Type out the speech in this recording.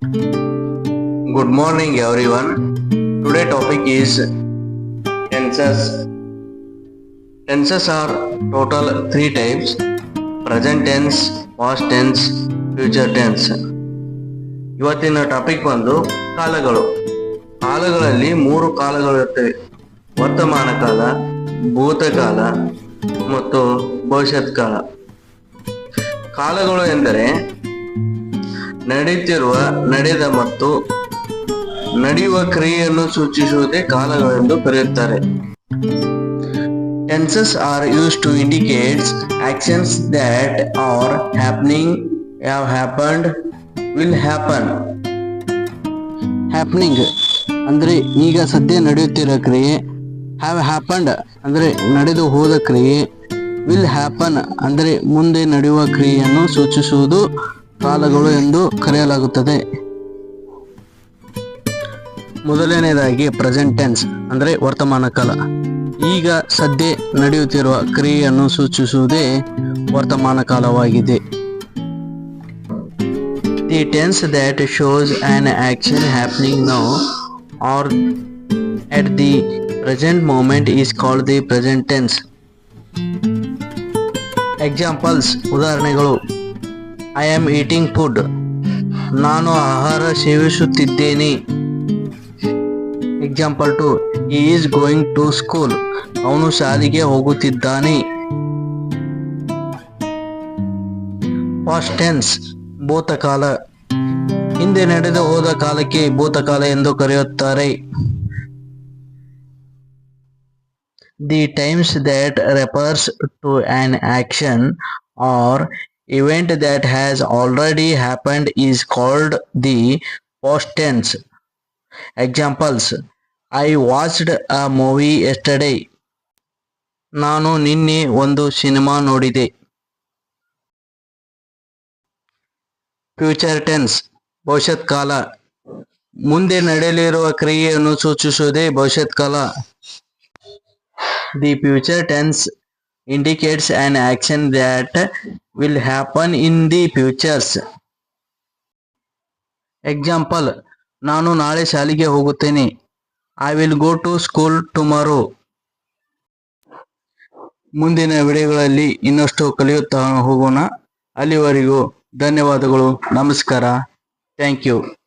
Good morning, everyone. Today topic is tenses. Tenses are total three types: present tense, past tense, future tense. ಇವತ್ತಿನ topic ಬಂದು ಕಾಲಗಳು ಕಾಲಗಳಲ್ಲಿ ಮೂರು ಕಾಲಗಳು ಇರ್ತವೆ ವರ್ತಮಾನ ಕಾಲ ಭೂತಕಾಲ ಮತ್ತು ಭವಿಷ್ಯತ್ ಕಾಲ ಕಾಲಗಳು ಎಂದರೆ ನಡೆಯುತ್ತಿರುವ ನಡೆದ ಮತ್ತು ನಡೆಯುವ ಕ್ರಿಯೆಯನ್ನು ಸೂಚಿಸುವುದೇ ಕಾಲಗಳೆಂದು ಕರೆಯುತ್ತಾರೆ. Tenses are use to indicates actions that are happening have happened will happen happening ಅಂದರೆ ಈಗ ಸದ್ಯ ನಡೆಯುತ್ತಿರೋ ಕ್ರಿಯೆ ಹ್ಯಾವ್ ಹ್ಯಾಪನ್ಡ್ ಅಂದರೆ ನಡೆದು ಹೋದ ಕ್ರಿಯೆ ವಿಲ್ ಹ್ಯಾಪನ್ ಅಂದರೆ ಮುಂದೆ ನಡೆಯುವ ಕ್ರಿಯೆಯನ್ನು ಸೂಚಿಸುವುದು ಕಾಲಗಳು ಎಂದು ಕರೆಯಲಾಗುತ್ತದೆ. ಮೊದಲನೆಯದಾಗಿ ಪ್ರೆಸೆಂಟ್ ಟೆನ್ಸ್ ಅಂದರೆ ವರ್ತಮಾನ ಕಾಲ. ಈಗ ಸದ್ಯ ನಡೆಯುತ್ತಿರುವ ಕ್ರಿಯೆಯನ್ನು ಸೂಚಿಸುವುದೇ ವರ್ತಮಾನ ಕಾಲವಾಗಿದೆ. The tense that shows an action happening now or at the present moment is called the present tense examples ಉದಾಹರಣೆಗಳು. ಐ ಆಮ್ ಈಟಿಂಗ್ ಫುಡ್ ನಾನು ಆಹಾರ ಸೇವಿಸುತ್ತಿದ್ದೇನೆ. Example two is going to school ಅವನು ಶಾಲೆಗೆ ಹೋಗುತ್ತಿದ್ದಾನೆ. ಟೆನ್ಸ್ ಭೂತಕಾಲ. ಹಿಂದೆ ನಡೆದು ಹೋದ ಕಾಲಕ್ಕೆ ಭೂತಕಾಲ ಎಂದು ಕರೆಯುತ್ತಾರೆ. The times that refers to an action or event that has already happened is called the past tense. Examples I watched a movie yesterday. ನಾನು ನಿನ್ನೆ ಒಂದು ಸಿನಿಮಾ ನೋಡಿದೆ ಫ್ಯೂಚರ್ ಟೆನ್ಸ್ ಭವಿಷ್ಯತ್ ಕಾಲ ಮುಂದೆ ನಡೆಯಲಿರುವ ಕ್ರಿಯೆಯನ್ನು ಸೂಚಿಸುವುದೇ ಭವಿಷ್ಯತ್ ಕಾಲ The future tense indicates an action that will happen in the futures. Example ನಾನು ನಾಳೆ ಶಾಲೆಗೆ ಹೋಗುತ್ತೇನೆ. I will go to school tomorrow ಮುಂದಿನ ವಿಡಿಯೋಗಳಲ್ಲಿ ಇನ್ನಷ್ಟು ಕಲಿಯುತ್ತಾ ಹೋಗೋಣ. ಅಲ್ಲಿವರೆಗೂ ಧನ್ಯವಾದಗಳು. ನಮಸ್ಕಾರ. Thank you